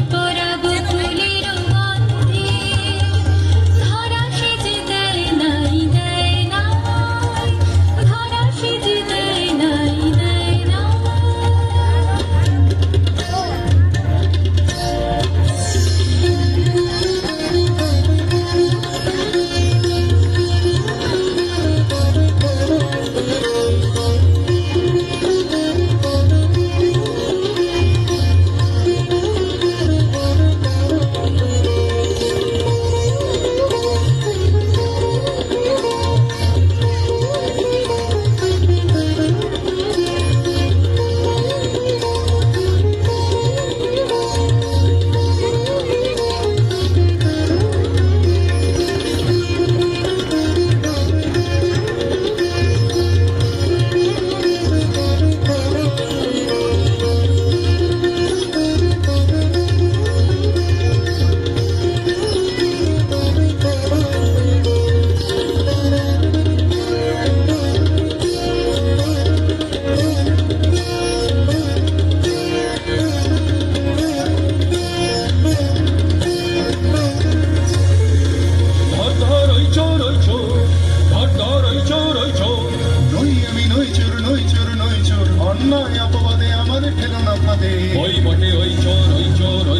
people ওই বটে ওই চোর ওই চোর ওই